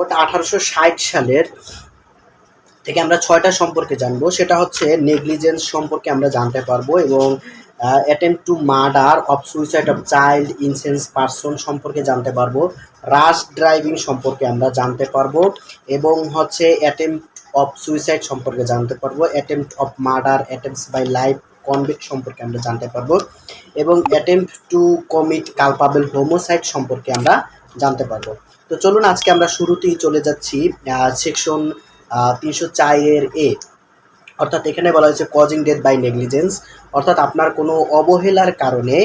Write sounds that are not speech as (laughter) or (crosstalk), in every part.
ওটা আঠারোশো ষাট সালের থেকে আমরা ছয়টা সম্পর্কে জানব। সেটা হচ্ছে নেগলিজেন্স সম্পর্কে আমরা জানতে পারব এবং attempt to murder of suicide of child insane person সম্পর্কে জানতে পারব। রাশ ড্রাইভিং সম্পর্কে আমরা জানতে পারব এবং হচ্ছে অ্যাটেম্প অফ সুইসাইড সম্পর্কে জানতে পারব। Attempt of murder attempts by life convict সম্পর্কে আমরা জানতে পারব এবং attempt to commit culpable homicide সম্পর্কে আমরা জানতে পারব। তো চলুন, আজকে আমরা শুরুতেই চলে যাচ্ছি সেকশন তিনশো চারের এ অর্থাৎ এখানে বলা হয়েছে কজিং ডেথ বাই নেগলিজেন্স অর্থাৎ আপনার কোনো অবহেলার কারণে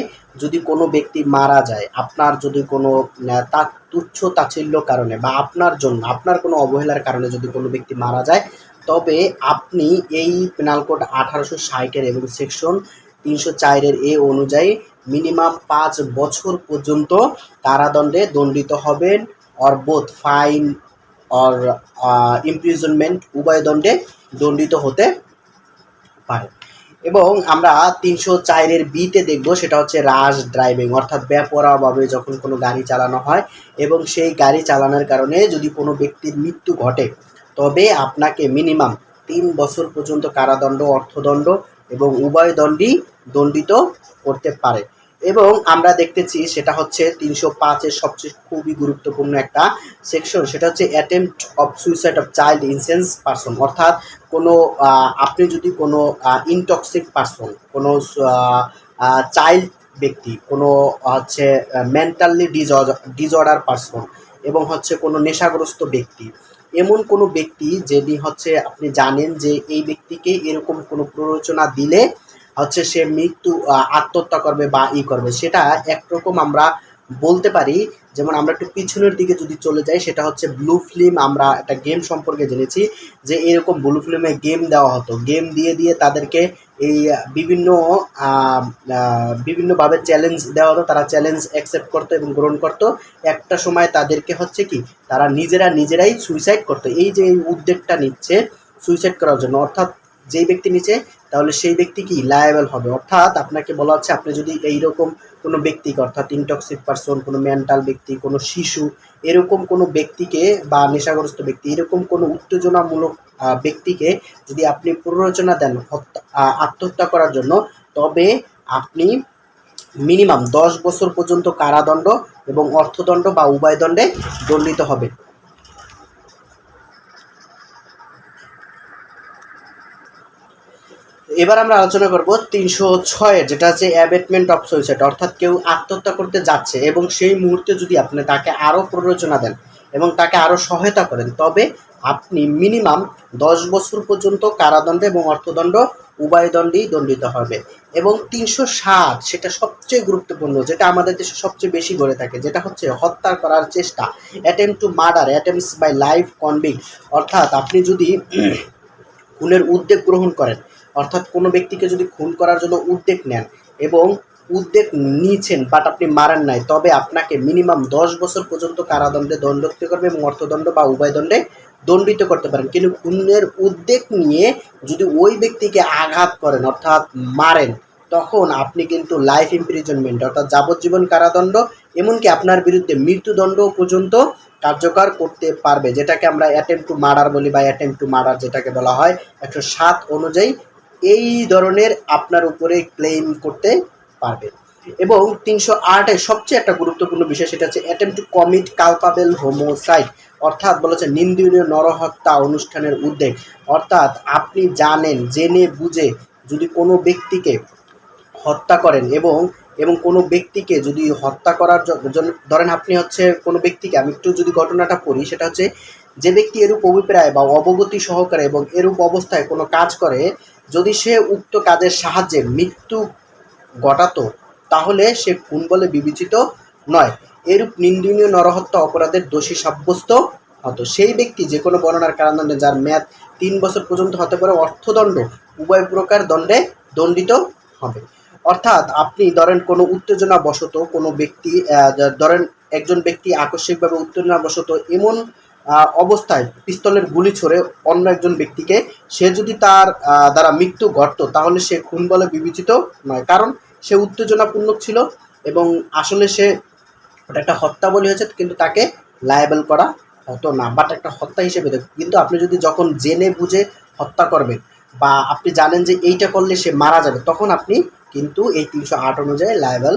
যদি কোনো ব্যক্তি মারা যায়, আপনার যদি কোনো তা তুচ্ছ তাচ্ছিল্য কারণে বা আপনার জন্য, আপনার কোনো অবহেলার কারণে যদি কোনো ব্যক্তি মারা যায়, তবে আপনি এই পেনাল কোড আঠারোশো ষাটের এবং সেকশন তিনশো চারের এ অনুযায়ী মিনিমাম পাঁচ বছর পর্যন্ত কারাদণ্ডে দণ্ডিত হবেন। Or both fine or imprisonment উভয় দণ্ডে দণ্ডিত হতে পারে। এবং আমরা তিনশো চারের বিতে দেখব, সেটা হচ্ছে রাশ ড্রাইভিং, অর্থাৎ বেপরোয়াভাবে যখন কোনো গাড়ি চালানো হয় এবং সেই গাড়ি চালানোর কারণে যদি কোনো ব্যক্তির মৃত্যু ঘটে, তবে আপনাকে মিনিমাম তিন বছর পর্যন্ত কারাদণ্ড, অর্থদণ্ড এবং উভয় দণ্ডই দণ্ডিত করতে পারে। এবং আমরা দেখতেছি সেটা হচ্ছে তিনশো পাঁচের সবচেয়ে খুবই গুরুত্বপূর্ণ একটা সেকশন সেটা হচ্ছে attempt of suicide of child insane person অর্থাৎ কোনো আপনি যদি কোনো ইনটক্সিক পারসন কোনো চাইল্ড ব্যক্তি, কোনো হচ্ছে মেন্টালি ডিজঅর্ডার পারসন এবং হচ্ছে কোনো নেশাগ্রস্ত ব্যক্তি, এমন কোনো ব্যক্তি যিনি হচ্ছে আপনি জানেন যে এই ব্যক্তিকে এরকম কোনো প্ররোচনা দিলে হচ্ছে সে মৃত্যু আত্মহত্যা করবে বা ই করবে। সেটা একরকম আমরা বলতে পারি, যেমন আমরা একটু পিছনের দিকে যদি চলে যাই, সেটা হচ্ছে ব্লু ফিল্ম আমরা একটা গেম সম্পর্কে জেনেছি, যে এরকম ব্লু ফিল্মে গেম দেওয়া হতো। গেম দিয়ে দিয়ে তাদেরকে এই বিভিন্ন বিভিন্নভাবে চ্যালেঞ্জ দেওয়া হতো। তারা চ্যালেঞ্জ অ্যাকসেপ্ট করতো এবং গ্রহণ করতো। একটা সময় তাদেরকে হচ্ছে কি, তারা নিজেরা নিজেরাই সুইসাইড করতো। এই যে এই উদ্যোগটা নিচ্ছে সুইসাইড করার জন্য, অর্থাৎ যেই ব্যক্তি নিচে, তাহলে সেই ব্যক্তি কি লায়াবেল হবে? অর্থাৎ আপনাকে বলা হচ্ছে, আপনি যদি এইরকম কোনো ব্যক্তিকে, অর্থাৎ ইনটক্সিক পারসন কোনো মেন্টাল ব্যক্তি, কোনো শিশু, এরকম কোনো ব্যক্তিকে বা নেশাগ্রস্ত ব্যক্তি, এরকম কোনো উত্তেজনামূলক ব্যক্তিকে যদি আপনি প্ররোচনা দেন, হত্যা আত্মহত্যা করার জন্য, তবে আপনি মিনিমাম দশ বছর পর্যন্ত কারাদণ্ড এবং অর্থদণ্ড বা উভয় দণ্ডে দণ্ডিত হবে এবার আমরা আলোচনা করব তিনশো ছয়ের যেটা হচ্ছে অ্যাবেটমেন্ট অফ সুইসাইড অর্থাৎ কেউ আত্মহত্যা করতে যাচ্ছে এবং সেই মুহূর্তে যদি আপনি তাকে আরও প্ররোচনা দেন এবং তাকে আরও সহায়তা করেন, তবে আপনি মিনিমাম দশ বছর পর্যন্ত কারাদণ্ড এবং অর্থদণ্ড, উভয় দণ্ডেই দণ্ডিত হবে। এবং তিনশো সাত সেটা সবচেয়ে গুরুত্বপূর্ণ, যেটা আমাদের দেশে সবচেয়ে বেশি গড়ে থাকে, যেটা হচ্ছে হত্যা করার চেষ্টা attempt to murder attempts by life convict অর্থাৎ আপনি যদি (clears throat) খুনের উদ্যোগ গ্রহণ করেন অর্থাৎ কোনো ব্যক্তিকে যদি খুন করার জন্য উদ্যোগ নেন এবং উদ্যোগ নিয়েছেন বাট আপনি মারেন নাই, তবে আপনাকে মিনিমাম দশ বছর পর্যন্ত কারাদণ্ডে দণ্ডিত করবে এবং অর্থদণ্ড বা উভয় দণ্ডে দণ্ডিত করতে পারেন। কিন্তু খুনের উদ্যোগ নিয়ে যদি ওই ব্যক্তিকে আঘাত করেন, অর্থাৎ মারেন, তখন আপনি কিন্তু লাইফ ইমপ্রিজনমেন্ট অর্থাৎ যাবজ্জীবন কারাদণ্ড, এমনকি আপনার বিরুদ্ধে মৃত্যুদণ্ড পর্যন্ত কার্যকর করতে পারবে। যেটাকে আমরা অ্যাটেম্প টু মার্ডার বলি বা অ্যাটেম্প টু মার্ডার যেটাকে বলা হয়, একশো সাত অনুযায়ী এই ধরনের আপনার উপরে ক্লেম করতে পারবে। এবং তিনশো আটের সবচেয়ে একটা গুরুত্বপূর্ণ বিষয় সেটা হচ্ছে attempt to commit culpable homicide অর্থাৎ বলেছে নিন্দনীয় নরহত্যা অনুষ্ঠানের উদ্যোগ। অর্থাৎ আপনি জানেন, জেনে বুঝে যদি কোনো ব্যক্তিকে হত্যা করেন এবং এবং কোনো ব্যক্তিকে যদি হত্যা করার জন্য ধরেন আপনি হচ্ছে কোনো ব্যক্তিকে, আমি একটু যদি ঘটনাটা পড়ি, সেটা হচ্ছে যে ব্যক্তি এরূপ অভিপ্রায় বা অবগতি সহকারে এবং এরূপ অবস্থায় কোনো কাজ করে যদি সে উক্ত কাজের সাহায্যে মৃত্যু ঘটাতো, তাহলে সে খুন বলে বিবেচিত নয়। এরূপ নিন্দনীয় নরহত্যা অপরাধের দোষী সাব্যস্ত হতো। সেই ব্যক্তি যে কোনো বর্ণনার কারণে যার মেয়াদ তিন বছর পর্যন্ত হতে পারে, অর্থদণ্ড উভয় প্রকার দণ্ডে দণ্ডিত হবে। অর্থাৎ আপনি ধরেন কোনো উত্তেজনা বশত কোনো ব্যক্তি ধরেন একজন ব্যক্তি আকস্মিকভাবে উত্তেজনা বশত এমন অবস্থায় পিস্তলের গুলি ছড়ে অন্য একজন ব্যক্তিকে, সে যদি তার দ্বারা মৃত্যু ঘটত, তাহলে সে খুন বলে বিবেচিত নয়। কারণ সে উত্তেজনাপূর্ণ ছিল এবং আসলে সে একটা হত্যা বলে হয়েছে, কিন্তু তাকে লায়াবেল করা হতো না। বাট একটা হত্যা হিসেবে দেখো কিন্তু আপনি যদি যখন জেনে বুঝে হত্যা করবেন বা আপনি জানেন যে এইটা করলে সে মারা যাবে, তখন আপনি কিন্তু এই তিনশো আট অনুযায়ী লাইবেল